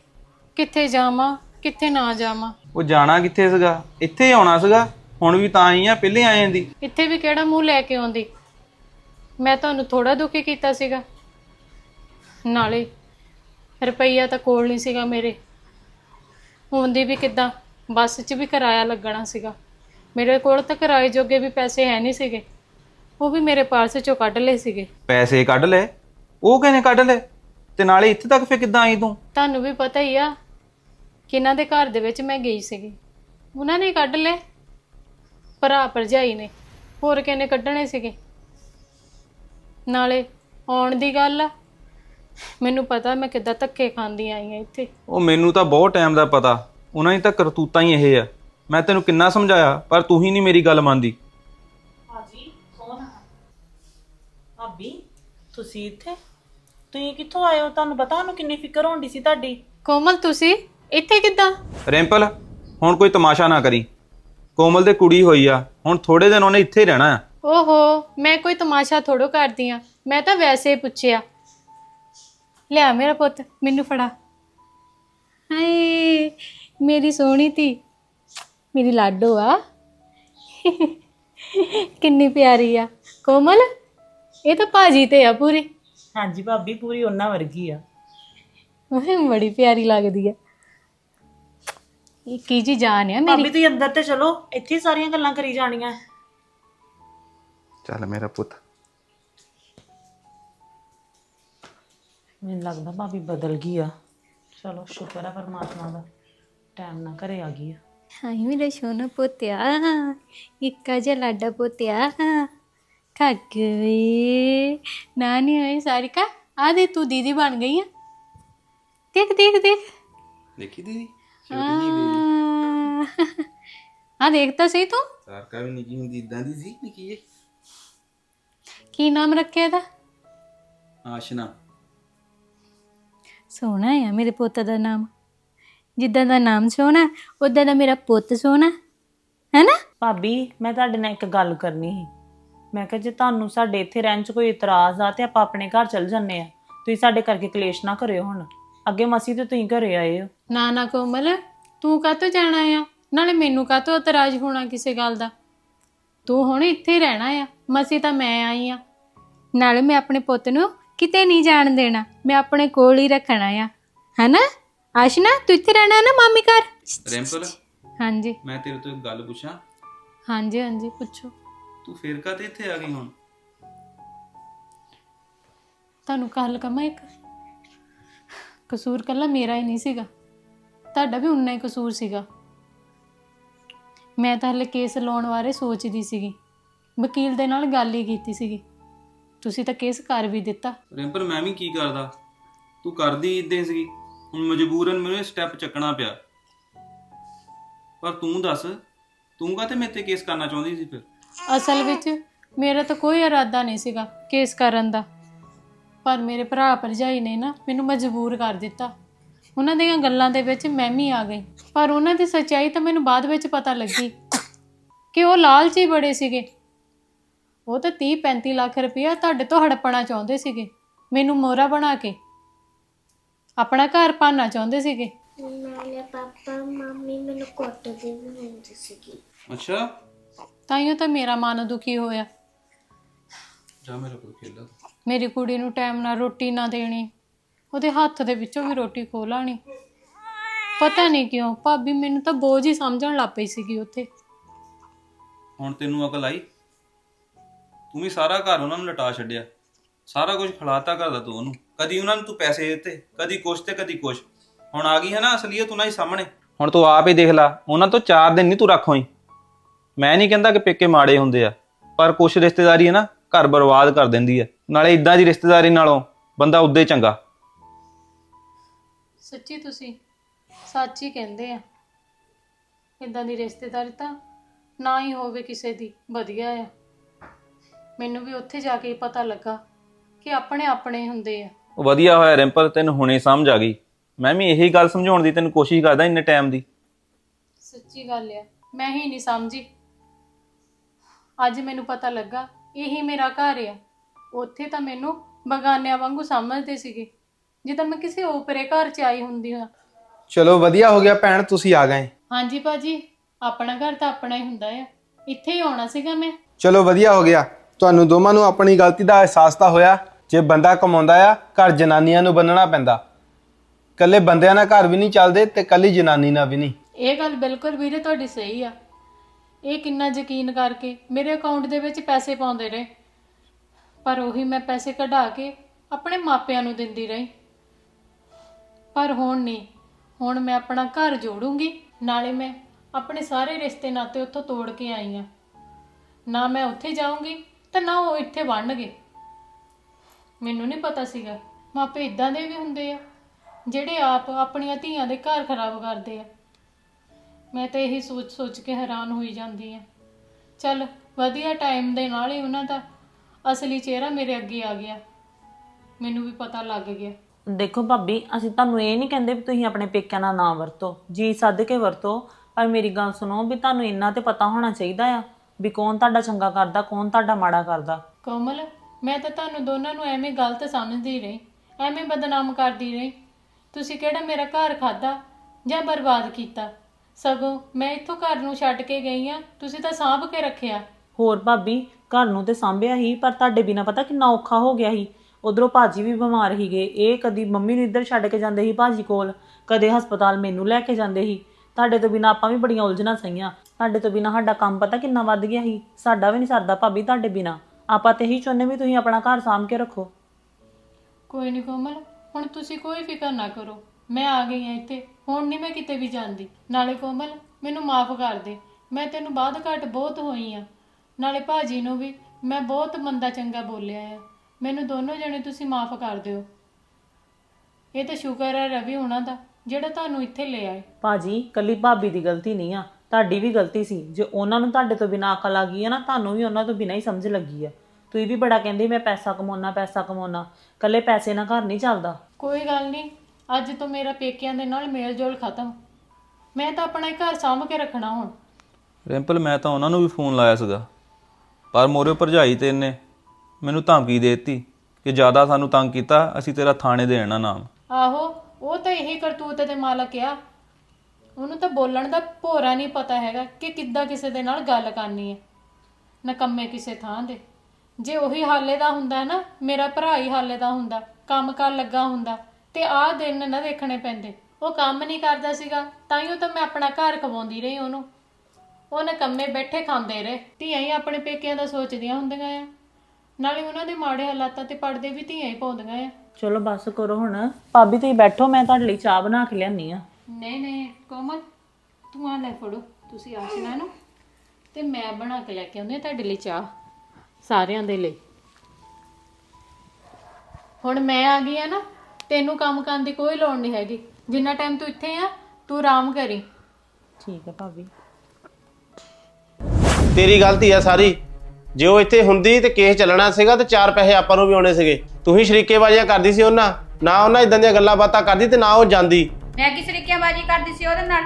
ਕਿੱਥੇ ਜਾਵਾਂ ਕਿੱਥੇ ਨਾ ਜਾਵਾਂ। ਉਹ ਜਾਣਾ ਕਿੱਥੇ ਸੀਗਾ? ਇੱਥੇ ਹੀ ਆਉਣਾ ਸੀਗਾ? ਹੁਣ ਵੀ ਤਾਂ ਆਈ ਆ ਪਹਿਲੇ ਆਏ ਜਾਂਦੀ। ਇੱਥੇ ਵੀ ਕਿਹੜਾ ਮੂੰਹ ਲੈ ਕੇ ਆਉਂਦੀ? ਮੈਂ ਤੁਹਾਨੂੰ ਥੋੜਾ ਦੁਖੀ ਕੀਤਾ ਸੀਗਾ। ਨਾਲੇ ਰੁਪਈਆ ਤਾਂ ਕੋਲ ਨਹੀਂ ਸੀਗਾ ਮੇਰੇ। ਹੁੰਦੀ ਵੀ ਕਿੱਦਾਂ ਬੱਸ 'ਚ ਵੀ ਕਿਰਾਇਆ ਲੱਗਣਾ ਸੀਗਾ। ਮੇਰੇ ਕੋਲ ਤਾਂ ਕਿਰਾਏ ਜੋਗੇ ਵੀ ਪੈਸੇ ਹੈ ਨਹੀਂ ਸੀਗੇ। ਉਹ ਵੀ ਮੇਰੇ ਪਰਸ 'ਚੋਂ ਕੱਢ ਲਏ ਸੀਗੇ। ਪੈਸੇ ਕੱਢ ਲੈ ਉਹ ਕਿਹਨੇ ਕੱਢ ਲੈ ਤੇ ਨਾਲੇ ਇੱਥੇ ਤੱਕ ਫੇ ਕਿੱਦਾਂ ਆਈ ਤੂੰ? ਤੁਹਾਨੂੰ ਵੀ ਪਤਾ ਹੀ ਆ ਕਿਹਨਾਂ ਦੇ ਘਰ ਦੇ ਵਿੱਚ ਮੈਂ ਗਈ ਸੀਗੀ। ਉਹਨਾਂ ਨੇ ਕੱਢ ਲਏ। ਭਰਾ ਭਰਜਾਈ ਨੇ। ਹੋਰ ਕਿਹਨੇ ਕੱਢਣੇ ਸੀਗੇ? ਨਾਲੇ ਆਉਣ ਦੀ ਗੱਲ ਆ। ਮੈਨੂੰ ਪਤਾ ਮੈਂ ਕਿੱਦਾਂ ਧੱਕੇ ਖਾਂਦੀ ਆਈ ਆ ਇੱਥੇ। ਉਹ ਮੈਨੂੰ ਤਾਂ ਬਹੁਤ ਟਾਈਮ ਦਾ ਪਤਾ। ਉਹਨਾਂ ਦੀ ਤਾਂ ਕਰਤੂਤਾਂ ਹੀ ਇਹ ਆ। ਮੈਂ ਤੈਨੂੰ ਕਿੰਨਾ ਸਮਝਾਇਆ ਪਰ ਤੂੰ ਹੀ ਨਹੀਂ ਮੇਰੀ ਗੱਲ ਮੰਨਦੀ। ਭਾਜੀ ਕੌਣ ਆ? ਭਾਬੀ ਤੁਸੀਂ ਇੱਥੇ? ਤੁਸੀਂ ਕਿੱਥੋਂ ਆਏ ਹੋ? ਤੁਹਾਨੂੰ ਪਤਾ ਉਹਨੂੰ ਕਿੰਨੀ ਫਿਕਰ ਹੋਣੀ ਸੀ ਤੁਹਾਡੀ? ਕੋਮਲ ਤੁਸੀਂ? ਇੱਥੇ ਕਿੱਦਾਂ? ਰਿੰਪਲ ਹੁਣ ਕੋਈ ਤਮਾਸ਼ਾ ਨਾ ਕਰੀ। ਕੋਮਲ ਦੇ ਕੁੜੀ ਹੋਈ ਆ। ਹੁਣ ਥੋੜੇ ਦਿਨ ਉਹਨੇ ਇੱਥੇ ਹੀ ਰਹਿਣਾ ਆ ਓਹੋ ਮੈਂ ਕੋਈ ਤਮਾਸ਼ਾ ਥੋੜੋ ਕਰਦੀ ਆ। ਮੈਂ ਤਾਂ ਵੈਸੇ ਹੀ ਪੁੱਛਿਆ। ਲਿਆ ਮੇਰਾ ਪੁੱਤ ਮੈਨੂੰ ਫੜਾ। ਹਾਏ ਮੇਰੀ ਸੋਹਣੀ ਧੀ। ਮੇਰੀ ਲਾਡੋ ਆ। ਕਿੰਨੀ ਪਿਆਰੀ ਆ। ਕੋਮਲ ਇਹ ਤਾਂ ਭਾਜੀ ਤੇ ਆ ਪੂਰੀ। ਹਾਂਜੀ ਭਾਬੀ ਪੂਰੀ ਉਹਨਾਂ ਵਰਗੀ ਆ। ਉਹ ਬੜੀ ਪਿਆਰੀ ਲੱਗਦੀ ਆ। ਇਹ ਕੀ ਜੀ ਜਾਨ ਆ ਭਾਬੀ ਮੇਰੀ ਤੁਸੀਂ ਅੰਦਰ ਤੇ ਚਲੋ ਇੱਥੇ ਹੀ ਸਾਰੀਆਂ ਗੱਲਾਂ ਕਰੀ ਜਾਣੀਆਂ। ਚੱਲ ਮੇਰਾ ਪੁੱਤ। ਮੈਨੂੰ ਲੱਗਦਾ ਭਾਬੀ ਬਦਲ ਗਈ ਆ। ਚਲੋ ਸ਼ੁਕਰ ਆ ਪਰਮਾਤਮਾ ਦਾ। ਟਾਈਮ ਨਾਲ ਘਰੇ ਆ ਗਈ ਆ। ਹਾਏ ਮੇਰਾ ਸੋਹਣਾ ਪੋਤਿਆ। ਇੱਕਾ ਜਿਹਾ ਲਾਡਾ ਪੋਤਿਆ। ਵੇ ਨਾਨੀ ਹੋਈ ਸਾਰਿਕਾ ਆ ਦੇ ਤੂੰ ਦੀਦੀ ਬਣ ਗਈ ਆ। ਦੇਖ ਦੇਖ ਦੇਖ। ਦੇਖੀ ਦੀਦੀ? ਆ ਦੇਖ ਤਾਂ ਸਹੀ ਤੂੰ। ਸਾਰਕਾ ਵੀ ਨਿੱਕੀ ਹੁੰਦੀ ਇਦਾਂ ਦੀ ਸੀ ਨਿੱਕੀ ਜੇ ਕੀ ਨਾਮ ਰੱਖਿਆ ਇਹਦਾ? ਆਸ਼ਨਾ। ਸੋਹਣਾ ਆ ਮੇਰੇ ਪੁੱਤ ਦਾ ਨਾਮ। ਜਿੱਦਾਂ ਦਾ ਨਾਮ ਸੋਹਣਾ ਉਦਾਂ ਦਾ ਮੇਰਾ ਪੁੱਤ ਸੋਹਣਾ। ਹੈ ਨਾ ਭਾਬੀ ਮੈਂ ਤੁਹਾਡੇ ਨਾਲ ਇੱਕ ਗੱਲ ਕਰਨੀ ਸੀ। ਮੈਂ ਕਿਹਾ ਜੇ ਤੁਹਾਨੂੰ ਸਾਡੇ ਇੱਥੇ ਰਹਿਣ 'ਚ ਕੋਈ ਇਤਰਾਜ਼ ਆ ਤੇ ਆਪਾਂ ਆਪਣੇ ਘਰ ਚੱਲ ਜੰਨੇ ਆ। ਤੁਸੀਂ ਸਾਡੇ ਕਰਕੇ ਕਲੇਸ਼ ਨਾ ਕਰਿਓ ਹੁਣ। ਅੱਗੇ ਮਸੀ ਤੇ ਤੁਸੀਂ ਘਰੇ ਆਏ ਹੋ। ਨਾ ਨਾ ਕੋਮਲ ਤੂੰ ਕਾਹਤੋਂ ਜਾਣਾ ਆ? ਨਾਲੇ ਮੈਨੂੰ ਕਾਹਤੋਂ ਇਤਰਾਜ਼ ਹੋਣਾ ਕਿਸੇ ਗੱਲ ਦਾ? ਤੂੰ ਹੁਣ ਇੱਥੇ ਰਹਿਣਾ ਆ। ਮਸੀ ਤਾਂ ਮੈਂ ਆਈ ਆ। ਨਾਲੇ ਮੈਂ ਆਪਣੇ ਪੁੱਤ ਨੂੰ ਕਿਤੇ ਨਹੀਂ ਜਾਣ ਦੇਣਾ। ਮੈਂ ਆਪਣੇ ਕੋਲ ਹੀ ਰੱਖਣਾ ਆ। ਹੈਨਾ? ਆਸ਼ਨਾ ਤੂੰ ਇੱਥੇ ਰਹਿਣਾ ਨਾ ਮਾਮੀ ਘਰ? ਰਿੰਪਲ ਹਾਂਜੀ। ਮੈਂ ਤੇਰੇ ਤੋਂ ਇੱਕ ਗੱਲ ਪੁੱਛਾਂ। ਹਾਂਜੀ ਹਾਂਜੀ ਪੁੱਛੋ। ਤੂੰ ਫੇਰ ਕਾਤੇ ਇੱਥੇ ਆ ਗਈ ਹੁਣ? ਤੁਹਾਨੂੰ ਕੱਲ ਕਮਾ ਇੱਕ? ਕਸੂਰ ਕੱਲਾ ਮੇਰਾ ਹੀ ਨਹੀਂ ਸੀਗਾ। ਤੁਹਾਡਾ ਵੀ ਉਨਾ ਹੀ ਕਸੂਰ ਸੀਗਾ। ਮੈਂ ਤਾਂ ਹਲੇ ਕੇਸ ਲਾਉਣ ਬਾਰੇ ਸੋਚਦੀ ਸੀਗੀ। ਵਕੀਲ ਦੇ ਨਾਲ ਗੱਲ ਹੀ ਕੀਤੀ ਸੀਗੀ। ਤੁਸੀਂ ਤਾਂ ਕੇਸ ਕਰ ਵੀ ਦਿੱਤਾ। ਰਿੰਪਲ ਮੈਂ ਵੀ ਕੀ ਕਰਦਾ? ਤੂੰ ਕਰਦੀ ਇਦਾਂ ਸੀਗੀ। ਹੁਣ ਮਜਬੂਰਨ ਮੈਨੂੰ ਇਹ ਸਟੈਪ ਚੱਕਣਾ ਪਿਆ। ਪਰ ਤੂੰ ਦੱਸ ਤੂੰ ਕਾਤੇ ਮੇਰੇ ਤੇ ਕੇਸ ਕਰਨਾ ਚਾਹੁੰਦੀ ਸੀ ਫਿਰ? ਅਸਲ ਵਿੱਚ ਮੇਰਾ ਤਾਂ ਕੋਈ ਇਰਾਦਾ ਨਹੀਂ ਸੀਗਾ ਕੇਸ ਕਰਨ ਦਾ। ਪਰ ਮੇਰੇ ਭਰਾ ਭਰਜਾਈ ਨੇ ਨਾ ਮੈਨੂੰ ਮਜਬੂਰ ਕਰ ਦਿੱਤਾ। ਉਹਨਾਂ ਦੀਆਂ ਗੱਲਾਂ ਦੇ ਵਿੱਚ ਮੈਂ ਵੀ ਆ ਗਈ। ਪਰ ਉਹਨਾਂ ਦੀ ਸੱਚਾਈ ਤਾਂ ਮੈਨੂੰ ਬਾਅਦ ਵਿੱਚ ਪਤਾ ਲੱਗੀ ਕਿ ਉਹ ਲਾਲਚੀ ਬੜੇ ਸੀਗੇ। ਉਹ ਤਾਂ 30 35 ਲੱਖ ਰੁਪਇਆ ਤੁਹਾਡੇ ਤੋਂ ਹੜਪਣਾ ਚਾਹੁੰਦੇ ਸੀਗੇ ਮੈਨੂੰ ਮੋਰਾ ਬਣਾ ਕੇ। ਆਪਣਾ ਘਰ ਪਾਣਾ ਚਾਹੁੰਦੇ ਸੀਗੇ। ਨਾਲੇ ਪਾਪਾ ਮੰਮੀ ਮੈਨੂੰ ਕੁੱਟਦੇ ਵੀ ਹੁੰਦੀ ਸੀਗੀ। ਅੱਛਾ। ਤਾਈਓ ਤਾਂ ਮੇਰਾ ਮਨ ਦੁਖੀ ਹੋਇਆ। ਜਾ ਮੇਰੇ ਕੋਲ ਖੇਲਾ ਮੇਰੀ ਕੁੜੀ ਨੂੰ ਟਾਈਮ ਨਾਲ ਰੋਟੀ ਨਾ ਦੇਣੀ। ਉਹਦੇ ਹੱਥ ਦੇ ਵਿੱਚੋਂ ਵੀ ਰੋਟੀ ਖੋਹ ਲਾਣੀ। ਪਤਾ ਨਹੀਂ ਕਿਉਂ ਭਾਬੀ ਮੈਨੂੰ ਤਾਂ ਬੋਝ ਹੀ ਸਮਝਣ ਲੱਗ ਪਈ ਸੀਗੀ ਉੱਥੇ। ਹੁਣ ਤੈਨੂੰ ਅਕਲ ਆਈ? ਤੂੰ ਵੀ ਸਾਰਾ ਘਰ ਉਹਨਾਂ ਨੂੰ ਲਟਾ ਛੱਡਿਆ। ਸਾਰਾ ਕੁਝ ਖਿਲਾਤਾ ਕਰਦਾ ਤੂੰ ਉਹਨੂੰ। ਕਦੀ ਉਹਨਾਂ ਨੂੰ ਤੂੰ ਪੈਸੇ ਦਿੱਤੇ ਕਦੀ ਕੁਛ ਤੇ ਕਦੀ ਕੁਛ। ਹੁਣ ਆ ਗਈ ਹੈ ਨਾ ਅਸਲੀਅਤ ਉਹਨਾਂ ਹੀ ਸਾਹਮਣੇ। ਹੁਣ ਤੂੰ ਆਪ ਹੀ ਦੇਖ ਲੈ ਉਹਨਾਂ ਤੋਂ 4 ਦਿਨ ਨਹੀਂ ਤੂੰ ਰੱਖ ਹੋਈ। ਮੈਂ ਨਹੀਂ ਕਹਿੰਦਾ ਕਿ ਪੇਕੇ ਮਾੜੇ ਹੁੰਦੇ ਆ ਪਰ ਕੁਛ ਰਿਸ਼ਤੇਦਾਰੀ ਹੈ ਨਾ ਘਰ ਬਰਬਾਦ ਕਰ ਦਿੰਦੀ ਹੈ। ਨਾਲੇ ਇਦਾਂ ਦੀ ਰਿਸ਼ਤੇਦਾਰੀ ਨਾਲੋਂ ਬੰਦਾ ਉਦਾਂ ਹੀ ਚੰਗਾ। ਸੱਚੀ ਤੁਸੀਂ ਸੱਚ ਹੀ ਕਹਿੰਦੇ ਆ। ਇਦਾਂ ਦੀ ਰਿਸ਼ਤੇਦਾਰੀ ਤਾਂ ਨਾ ਹੀ ਹੋਵੇ ਕਿਸੇ ਦੀ ਵਧੀਆ ਆ। ਮੈਨੂੰ ਵੀ ਉੱਥੇ ਜਾ ਕੇ ਹੀ ਪਤਾ ਲੱਗਾ ਕਿ ਆਪਣੇ ਆਪਣੇ ਹੁੰਦੇ ਆ। ਵਧੀਆ ਹੋਇਆ ਰਿੰਪਲ ਤੈਨੂੰ ਹੁਣੇ ਸਮਝ ਆ ਗਈ। ਮੈਂ ਵੀ ਇਹੀ ਗੱਲ ਸਮਝਾਉਣ ਦੀ ਤੈਨੂੰ ਕੋਸ਼ਿਸ਼ ਕਰਦਾ ਇੰਨੇ ਟਾਈਮ ਦੀ। ਸੱਚੀ ਗੱਲ ਆ ਮੈਂ ਹੀ ਨਹੀਂ ਸਮਝੀ। ਅੱਜ ਮੈਨੂੰ ਪਤਾ ਲੱਗਾ ਇਹੀ ਮੇਰਾ ਘਰ ਆ। ਉੱਥੇ ਤਾਂ ਮੈਨੂੰ ਬਗਾਨਿਆਂ ਵਾਂਗੂ ਸਮਝਦੇ ਸੀਗੇ ਜਿੱਦਾਂ ਮੈਂ ਕਿਸੇ ਓਪਰੇ ਘਰ 'ਚ ਆਈ ਹੁੰਦੀ ਹਾਂ। ਚਲੋ ਵਧੀਆ ਹੋ ਗਿਆ ਭੈਣ ਤੁਸੀਂ ਆ ਗਏ। ਹਾਂਜੀ ਭਾਜੀ ਆਪਣਾ ਘਰ ਤਾਂ ਆਪਣਾ ਹੀ ਹੁੰਦਾ ਆ। ਇੱਥੇ ਹੀ ਆਉਣਾ ਸੀਗਾ ਮੈਂ। ਚਲੋ ਵਧੀਆ ਹੋ ਗਿਆ। ਤੁਹਾਨੂੰ ਦੋਵਾਂ ਨੂੰ ਆਪਣੀ ਗਲਤੀ ਦਾ ਅਹਿਸਾਸ ਤਾਂ ਹੋਇਆ ਜੇ ਬੰਦਾ ਕਮਾਉਂਦਾ ਆ ਘਰ ਜਨਾਨੀਆਂ ਨੂੰ ਬੰਨਣਾ ਪੈਂਦਾ। ਕੱਲੇ ਬੰਦਿਆਂ ਨਾਲ ਘਰ ਵੀ ਨਹੀਂ ਚੱਲਦੇ ਤੇ ਕੱਲੀ ਜਨਾਨੀ ਨਾਲ ਵੀ ਨਹੀਂ। ਇਹ ਗੱਲ ਬਿਲਕੁਲ ਵੀਰੇ ਤੁਹਾਡੀ ਸਹੀ ਆ। ਇਹ ਕਿੰਨਾ ਯਕੀਨ ਕਰਕੇ ਮੇਰੇ ਅਕਾਊਂਟ ਦੇ ਵਿੱਚ ਪੈਸੇ ਪਾਉਂਦੇ ਰਹੇ। ਪਰ ਉਹੀ ਮੈਂ ਪੈਸੇ ਕਢਾ ਕੇ ਆਪਣੇ ਮਾਪਿਆਂ ਨੂੰ ਦਿੰਦੀ ਰਹੀ। ਪਰ ਹੁਣ ਨਹੀਂ, ਹੁਣ ਮੈਂ ਆਪਣਾ ਘਰ ਜੋੜੂੰਗੀ, ਨਾਲੇ ਮੈਂ ਆਪਣੇ ਸਾਰੇ ਰਿਸ਼ਤੇ ਨਾਤੇ ਉੱਥੋਂ ਤੋੜ ਕੇ ਆਈ ਆ। ਨਾ ਮੈਂ ਉੱਥੇ ਜਾਊਂਗੀ ਤੇ ਨਾ ਉਹ ਇੱਥੇ ਬਣਨਗੇ ਮੈਨੂੰ ਨਹੀਂ ਪਤਾ ਸੀਗਾ, ਮਾਪੇ ਇਦਾਂ ਦੇ ਵੀ ਹੁੰਦੇ ਆ, ਜਿਹੜੇ ਆਪ ਆਪਣੀਆਂ ਧੀਆਂ ਦੇ ਘਰ ਖਰਾਬ ਕਰਦੇ ਆ। ਮੈਂ ਤਾਂ ਇਹੀ ਸੋਚ ਸੋਚ ਕੇ ਹੈਰਾਨ ਹੋਈ ਜਾਂਦੀ ਆ ਚੱਲ ਵਧੀਆ ਟਾਈਮ ਦੇ ਨਾਲ ਹੀ ਉਹਨਾਂ ਦਾ ਅਸਲੀ ਚਿਹਰਾ ਮੇਰੇ ਅੱਗੇ ਆ ਗਿਆ। ਮੈਨੂੰ ਵੀ ਪਤਾ ਲੱਗ ਗਿਆ। ਦੇਖੋ ਭਾਬੀ ਅਸੀਂ ਤੁਹਾਨੂੰ ਇਹ ਨਹੀਂ ਕਹਿੰਦੇ ਵੀ ਤੁਸੀਂ ਆਪਣੇ ਪੇਕਿਆਂ ਦਾ ਨਾਂ ਵਰਤੋ। ਜੀ ਸੱਦ ਕੇ ਵਰਤੋ ਪਰ ਮੇਰੀ ਗੱਲ ਸੁਣੋ ਵੀ ਤੁਹਾਨੂੰ ਇੰਨਾ ਤੇ ਪਤਾ ਹੋਣਾ ਚਾਹੀਦਾ ਆ ਵੀ ਕੌਣ ਤੁਹਾਡਾ ਚੰਗਾ ਕਰਦਾ ਕੌਣ ਤੁਹਾਡਾ ਮਾੜਾ ਕਰਦਾ। ਕੋਮਲ ਮੈਂ ਤਾਂ ਤੁਹਾਨੂੰ ਦੋਨਾਂ ਨੂੰ ਐਵੇਂ ਗਲਤ ਸਮਝਦੀ ਰਹੀ ਐਵੇਂ ਬਦਨਾਮ ਕਰਦੀ ਰਹੀ। ਤੁਸੀਂ ਕਿਹੜਾ ਮੇਰਾ ਘਰ ਖਾਦਾ ਜਾਂ ਬਰਬਾਦ ਕੀਤਾ? ਸਗੋਂ ਮੈਂ ਇੱਥੋਂ ਘਰ ਨੂੰ ਛੱਡ ਕੇ ਗਈ ਆ। ਤੁਸੀਂ ਤਾਂ ਸਾਂਭ ਕੇ ਰੱਖਿਆ। ਹੋਰ ਭਾਬੀ ਘਰ ਨੂੰ ਤੇ ਸਾਂਭਿਆ ਹੀ ਪਰ ਤੁਹਾਡੇ ਬਿਨਾ ਪਤਾ ਕਿੰਨਾ ਔਖਾ ਹੋ ਗਿਆ ਸੀ ਉਧਰੋਂ ਭਾਜੀ ਵੀ ਬਿਮਾਰ ਸੀਗੇ। ਇਹ ਕਦੀ ਮੰਮੀ ਨੂੰ ਇੱਧਰ ਛੱਡ ਕੇ ਜਾਂਦੇ ਸੀ ਭਾਜੀ ਕੋਲ ਕਦੇ ਹਸਪਤਾਲ ਮੈਨੂੰ ਲੈ ਕੇ ਜਾਂਦੇ ਸੀ। ਤੁਹਾਡੇ ਤੋਂ ਬਿਨਾ ਆਪਾਂ ਵੀ ਬੜੀਆਂ ਉਲਝਣਾਂ ਸਹੀਆਂ। ਤੁਹਾਡੇ ਤੋਂ ਬਿਨਾ ਸਾਡਾ ਕੰਮ ਪਤਾ ਕਿੰਨਾ ਵੱਧ ਗਿਆ ਸੀ। ਸਾਡਾ ਵੀ ਨਹੀਂ ਸਰਦਾ ਭਾਬੀ ਤੁਹਾਡੇ ਬਿਨਾ। ਆਪਾਂ ਤੇ ਇਹੀ ਚਾਹੁੰਦੇ ਵੀ ਤੁਸੀਂ ਆਪਣਾ ਘਰ ਸਾਂਭ ਕੇ ਰੱਖੋ। ਕੋਈ ਨਹੀਂ ਕੋਮਲ ਹੁਣ ਤੁਸੀਂ ਕੋਈ ਫਿਕਰ ਨਾ ਕਰੋ। ਮੈਂ ਆ ਗਈ ਹਾਂ ਇੱਥੇ। ਹੁਣ ਨਹੀਂ ਮੈਂ ਕਿਤੇ ਵੀ ਜਾਂਦੀ। ਨਾਲੇ ਕੋਮਲ ਮੈਨੂੰ ਮਾਫ ਕਰ ਦੇ। ਮੈਂ ਤੈਨੂੰ ਬਾਅਦ ਘੱਟ ਬਹੁਤ ਹੋਈ ਆ। ਨਾਲੇ ਭਾਜੀ ਨੂੰ ਵੀ ਮੈਂ ਬਹੁਤ ਮੰਦਾ ਚੰਗਾ ਬੋਲਿਆ ਆ। ਮੈਨੂੰ ਦੋਨੋਂ ਜਣੇ ਤੁਸੀਂ ਮਾਫ ਕਰ ਦਿਓ। ਇਹ ਤਾਂ ਸ਼ੁਕਰ ਹੈ ਰਵੀ ਉਹਨਾਂ ਦਾ ਜਿਹੜਾ ਤੁਹਾਨੂੰ ਇੱਥੇ ਲੈ ਆਏ। ਭਾਜੀ ਕੱਲੀ ਭਾਬੀ ਦੀ ਗਲਤੀ ਨਹੀਂ ਆ। ਤੁਹਾਡੀ ਵੀ ਗਲਤੀ ਸੀ। ਜੇ ਉਹਨਾਂ ਨੂੰ ਤੁਹਾਡੇ ਤੋਂ ਬਿਨਾ ਅਕਲ ਆ ਗਈ ਆ ਨਾ ਤੁਹਾਨੂੰ ਵੀ ਉਹਨਾਂ ਤੋਂ ਬਿਨਾ ਹੀ ਸਮਝ ਲੱਗੀ ਆ। ਤੁਸੀਂ ਵੀ ਬੜਾ ਕਹਿੰਦੇ ਮੈਂ ਪੈਸਾ ਕਮਾਉਣਾ ਪੈਸਾ ਕਮਾਉਣਾ ਕੱਲੇ ਪੈਸੇ ਨਾਲ ਘਰ ਨਹੀਂ ਚੱਲਦਾ। ਕੋਈ ਗੱਲ ਨਹੀਂ ਅੱਜ ਤੋਂ ਮੇਰਾ ਪੇਕਿਆਂ ਦੇ ਨਾਲ ਮੇਲ ਜੋਲ ਖਤਮ। ਮੈਂ ਤਾਂ ਆਪਣਾ ਹੀ ਘਰ ਸਾਂਭ ਕੇ ਰੱਖਣਾ ਹੁਣ। ਰਿੰਪਲ ਮੈਂ ਤਾਂ ਉਹਨਾਂ ਨੂੰ ਵੀ ਫੋਨ ਲਾਇਆ ਸੀਗਾ। ਪਰ ਮੋਰੇ ਭਰਜਾਈ ਤੇ ਇਹਨੇ ਮੈਨੂੰ ਧਮਕੀ ਦੇ ਦਿੱਤੀ ਕਿ ਜ਼ਿਆਦਾ ਸਾਨੂੰ ਤੰਗ ਕੀਤਾ ਅਸੀਂ ਤੇਰਾ ਥਾਣੇ ਦੇ ਦੇਣਾ ਨਾਮ। ਆਹੋ ਉਹ ਤਾਂ ਇਹੀ ਕਰਤੂਤ ਦੇ ਮਾਲਕ ਆ। ਉਹਨੂੰ ਤਾਂ ਬੋਲਣ ਦਾ ਭੋਰਾ ਨਹੀਂ ਪਤਾ ਹੈਗਾ ਕਿ ਕਿੱਦਾਂ ਕਿਸੇ ਦੇ ਨਾਲ ਗੱਲ ਕਰਨੀ ਹੈ। ਨਕੰਮੇ ਕਿਸੇ ਥਾਂ ਦੇ। ਜੇ ਉਹੀ ਹਾਲੇ ਦਾ ਹੁੰਦਾ ਨਾ ਮੇਰਾ ਭਰਾ ਹੀ ਹਾਲੇ ਦਾ ਹੁੰਦਾ ਕੰਮ ਕਰ ਲੱਗਾ ਹੁੰਦਾ। ਤੇ ਆਹ ਦਿਨ ਨਾ ਦੇਖਣੇ ਪੈਂਦੇ। ਉਹ ਕੰਮ ਨਹੀਂ ਕਰਦਾ ਸੀਗਾ ਤਾਂ ਹੀ ਉਹ ਤਾਂ ਮੈਂ ਆਪਣਾ ਘਰ ਕਮਾਉਂਦੀ ਰਹੀ ਉਹਨੂੰ। ਉਹ ਨਕੰਮੇ ਬੈਠੇ ਖਾਂਦੇ ਰਹੇ। ਧੀਆਂ ਹੀ ਆਪਣੇ ਪੇਕਿਆਂ ਦਾ ਸੋਚਦੀਆਂ ਹੁੰਦੀਆਂ ਆ। ਨਾਲੇ ਉਹਨਾਂ ਦੇ ਮਾੜੇ ਹਾਲਾਤਾਂ ਤੇ ਪੜਦੇ ਵੀ ਧੀਆਂ ਹੀ ਪਾਉਂਦੀਆਂ ਆ। ਚਲੋ ਬਸ ਕਰੋ ਹੁਣ। ਭਾਬੀ ਤੁਸੀਂ ਬੈਠੋ ਮੈਂ ਤੁਹਾਡੇ ਲਈ ਚਾਹ ਬਣਾ ਕੇ ਲਿਆਨੀ ਆ ਨਹੀਂ ਨਹੀਂ ਕੋਮਲ ਤੂੰ ਆ ਲੈ ਫੜੋ। ਤੁਸੀਂ ਆਸ਼ਨਾ ਨੂੰ ਤੇ ਮੈਂ ਬਣਾ ਕੇ ਲੈ ਕੇ ਆਉਂਦੀ ਹਾਂ ਤੁਹਾਡੇ ਲਈ ਚਾਹ ਸਾਰਿਆਂ ਦੇ ਲਈ। ਹੁਣ ਮੈਂ ਆ ਗਈ ਆ ਨਾ ਤੈਨੂੰ ਕੰਮ ਕਰਨ ਦੀ ਕੋਈ ਲੋੜ ਨਹੀਂ ਹੈਗੀ। ਜਿੰਨਾ ਟਾਈਮ ਤੂੰ ਇੱਥੇ ਆ ਤੂੰ ਆਰਾਮ ਕਰੀ। ਠੀਕ ਹੈ ਭਾਬੀ। ਤੇਰੀ ਗਲਤੀ ਆ ਸਾਰੀ। ਜੇ ਉਹ ਇੱਥੇ ਹੁੰਦੀ ਤੇ ਕੇਸ ਚੱਲਣਾ ਸੀਗਾ ਤੇ ਚਾਰ ਪੈਸੇ ਆਪਾਂ ਨੂੰ ਵੀ ਆਉਣੇ ਸੀਗੇ। ਤੂੰ ਹੀ ਸ਼ਰੀਕੇਬਾਜ਼ੀਆਂ ਕਰਦੀ ਸੀ ਉਹਨਾਂ। ਨਾ ਉਹਨਾਂ ਇਦਾਂ ਦੀਆਂ ਗੱਲਾਂ ਬਾਤਾਂ ਕਰਦੀ ਤੇ ਨਾ ਉਹ ਜਾਂਦੀ। ਮੈਂ ਕਿਸ ਬਾਜੀ ਕਰਦੀ ਸੀ ਉਹਦੇ ਨਾਲ?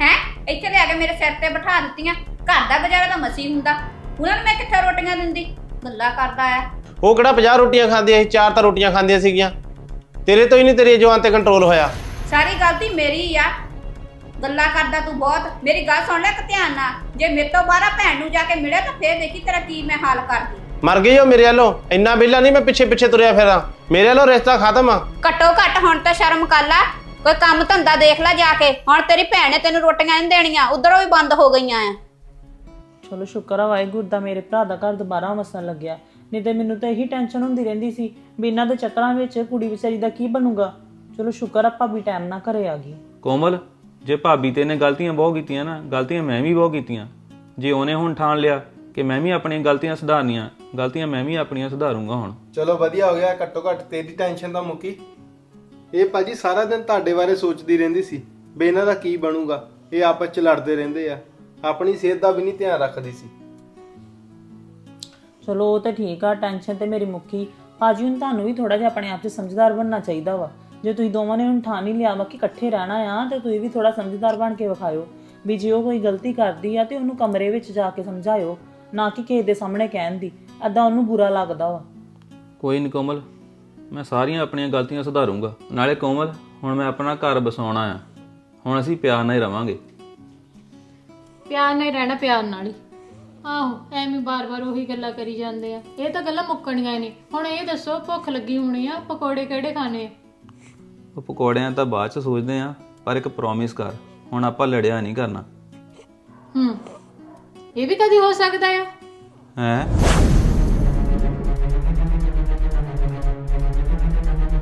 ਹੈ? ਇੱਥੇ ਲਿਆ ਕੇ ਮੇਰੇ ਸਿਰ ਤੇ ਬਿਠਾ ਦਿੱਤੀਆਂ। ਘਰ ਦਾ ਗੁਜ਼ਾਰਾ ਤਾਂ ਮਸੀ ਹੁੰਦਾ। ਉਹਨਾਂ ਨੂੰ ਮੈਂ ਕਿੱਥੇ ਰੋਟੀਆਂ ਦਿੰਦੀ? ਗੱਲਾਂ ਕਰਦਾ ਆ। ਉਹ ਕਿਹੜਾ 50 ਰੋਟੀਆਂ ਖਾਂਦੀਆਂ ਸੀ ਚਾਰ ਤਾਂ ਰੋਟੀਆਂ ਖਾਂਦੀਆਂ ਸੀਗੀਆਂ। ਤੇਰੇ ਤੋਂ ਹੀ ਨਹੀਂ ਤੇਰੀ ਜਵਾਨ ਤੇ ਕੰਟਰੋਲ ਹੋਇਆ। ਸਾਰੀ ਗਲਤੀ ਮੇਰੀ ਆ। ਗੱਲਾਂ ਕਰਦਾ ਤੂੰ ਬਹੁਤ। ਮੇਰੀ ਗੱਲ ਸੁਣ ਲੈ ਇੱਕ ਧਿਆਨ ਨਾਲ। ਜੇ ਮੇਰੇ ਤੋਂ ਬਾਹਰ ਭੈਣ ਨੂੰ ਜਾ ਕੇ ਮਿਲਿਆ ਤਾਂ ਫੇਰ ਦੇਖੀ ਤੇਰਾ ਕੀ ਮੈਂ ਹਾਲ ਕਰਦੀ। ਮਰ ਗਈ ਉਹ ਮੇਰੇ ਵੱਲੋਂ। ਇੰਨਾ ਬਿੱਲਾ ਨਹੀਂ ਮੈਂ ਪਿੱਛੇ ਪਿੱਛੇ ਤੁਰਿਆ ਫਿਰਾਂ। ਮੇਰੇ ਵੱਲੋਂ ਰਿਸ਼ਤਾ ਖਤਮ ਆ। ਘੱਟੋ ਘੱਟ ਹੁਣ ਤਾਂ ਸ਼ਰਮ ਕਰ ਲੈ। ਕੋਈ ਕੰਮ ਧੰਦਾ ਦੇਖ ਲੈ ਜਾ ਕੇ। ਹੁਣ ਤੇਰੀ ਭੈਣ ਨੇ ਤੈਨੂੰ ਰੋਟੀਆਂ ਨਹੀਂ ਦੇਣੀਆਂ। ਉਧਰੋਂ ਵੀ ਬੰਦ ਹੋ ਗਈਆਂ ਆ। ਚਲੋ ਸ਼ੁਕਰ ਆ ਵਾਹਿਗੁਰੂ ਦਾ ਮੇਰੇ ਭਰਾ ਦਾ ਘਰ ਦੁਬਾਰਾ ਵਸਣ ਲੱਗਿਆ। ਨਹੀਂ ਤੇ ਮੈਨੂੰ ਤਾਂ ਇਹੀ ਟੈਨਸ਼ਨ ਹੁੰਦੀ ਰਹਿੰਦੀ ਸੀ ਵੀ ਇਹਨਾਂ ਦੇ ਚੱਕਰਾਂ ਵਿੱਚ ਕੁੜੀ ਵਿਚਾਰੀ ਦਾ ਕੀ ਬਣੂਗਾ। ਚਲੋ ਸ਼ੁਕਰ ਆ ਭਾਬੀ ਟਾਈਮ ਨਾਲ ਘਰੇ ਆ ਗਈ। ਕੋਮਲ ਜੇ ਭਾਬੀ ਤੇ ਨੇ ਗਲਤੀਆਂ ਬਹੁਤ ਕੀਤੀਆਂ ਨਾ ਗਲਤੀਆਂ ਮੈਂ ਵੀ ਬਹੁਤ ਕੀਤੀਆਂ। ਜੇ ਉਹਨੇ ਹੁਣ ਠਾਣ ਲਿਆ ਕਿ ਮੈਂ ਵੀ ਆਪਣੀਆਂ ਗਲਤੀਆਂ ਸੁਧਾਰਨੀਆਂ ਗਲਤੀਆਂ ਮੈਂ ਵੀ ਆਪਣੀਆਂ ਸੁਧਾਰੂੰਗਾ ਹੁਣ। ਚਲੋ ਵਧੀਆ ਹੋ ਗਿਆ ਘੱਟੋ ਘੱਟ ਤੇਰੀ ਟੈਨਸ਼ਨ ਤਾਂ ਮੁੱਕੀ। ਇਹ ਭਾਜੀ ਸਾਰਾ ਦਿਨ ਤੁਹਾਡੇ ਬਾਰੇ ਸੋਚਦੀ ਰਹਿੰਦੀ ਸੀ ਵੀ ਇਹਨਾਂ ਦਾ ਕੀ ਬਣੂਗਾ। ਇਹ ਆਪਸ ਚ ਲੜਦੇ ਰਹਿੰਦੇ ਆ। ਆਪਣੀ ਸਿਹਤ ਦਾ ਵੀ ਨਹੀਂ ਧਿਆਨ ਰੱਖਦੀ ਸੀ। ਚਲੋ ਉਹ ਤਾਂ ਠੀਕ ਆ ਟੈਨਸ਼ਨ ਤੇ ਮੇਰੀ ਮੁੱਕੀ ਭਾਜੀ ਹੁਣ ਤੁਹਾਨੂੰ ਵੀ ਥੋੜਾ ਜਿਹਾ ਆਪਣੇ ਆਪ 'ਚ ਸਮਝਦਾਰ ਬਣਨਾ ਚਾਹੀਦਾ ਵਾ। ਜੇ ਤੁਸੀਂ ਦੋਵਾਂ ਨੇ ਹੁਣ ਠਾਣ ਹੀ ਲਿਆ ਵਾ ਕਿ ਇਕੱਠੇ ਰਹਿਣਾ ਆ ਤੇ ਤੁਸੀਂ ਵੀ ਥੋੜਾ ਸਮਝਦਾਰ ਬਣ ਕੇ ਵਿਖਾਇਓ ਵੀ ਜੇ ਉਹ ਕੋਈ ਗਲਤੀ ਕਰਦੀ ਆ ਤੇ ਉਹਨੂੰ ਕਮਰੇ ਵਿੱਚ ਜਾ ਕੇ ਸਮਝਾਇਓ ਨਾ ਕਿ ਕਿਸੇ ਦੇ ਸਾਹਮਣੇ ਕਹਿਣ ਦੀ। ਐਦਾਂ ਉਹਨੂੰ ਬੁਰਾ ਲੱਗਦਾ ਵਾ। ਕੋਈ ਨਹੀਂ ਕੋਮਲ ਮੈਂ ਸਾਰੀਆਂ ਆਪਣੀਆਂ ਗਲਤੀਆਂ ਸੁਧਾਰੂੰਗਾ। ਨਾਲੇ ਕੋਮਲ ਹੁਣ ਮੈਂ ਆਪਣਾ ਘਰ ਬਸਾਉਣਾ ਆ। ਹੁਣ ਅਸੀਂ ਪਿਆਰ ਨਾਲ ਹੀ ਰਵਾਂਗੇ। ਪਿਆਰ ਨਾਲ ਹੀ ਰਹਿਣਾ ਪਿਆਰ ਨਾਲ ਹੀ। ਆਹੋ ਐਵੇਂ ਬਾਰ-ਬਾਰ ਉਹੀ ਗੱਲਾਂ ਕਰੀ ਜਾਂਦੇ ਆ। ਇਹ ਤਾਂ ਗੱਲਾਂ ਮੁੱਕਣੀਆਂ ਹੀ ਨਹੀਂ। ਹੁਣ ਇਹ ਦੱਸੋ ਭੁੱਖ ਲੱਗੀ ਹੋਣੀ ਆ ਪਕੌੜੇ ਕਿਹੜੇ ਖਾਣੇ ਉਹ ਪਕੌੜਿਆਂ ਤਾਂ ਬਾਅਦ ਚ ਸੋਚਦੇ ਆ ਪਰ ਇੱਕ ਪ੍ਰੋਮਿਸ ਕਰ ਹੁਣ ਆਪਾਂ ਲੜਿਆ ਨਹੀਂ ਕਰਨਾ। ਹੂੰ। ਇਹ ਵੀ ਕਦੀ ਹੋ ਸਕਦਾ ਆ? ਹੈ?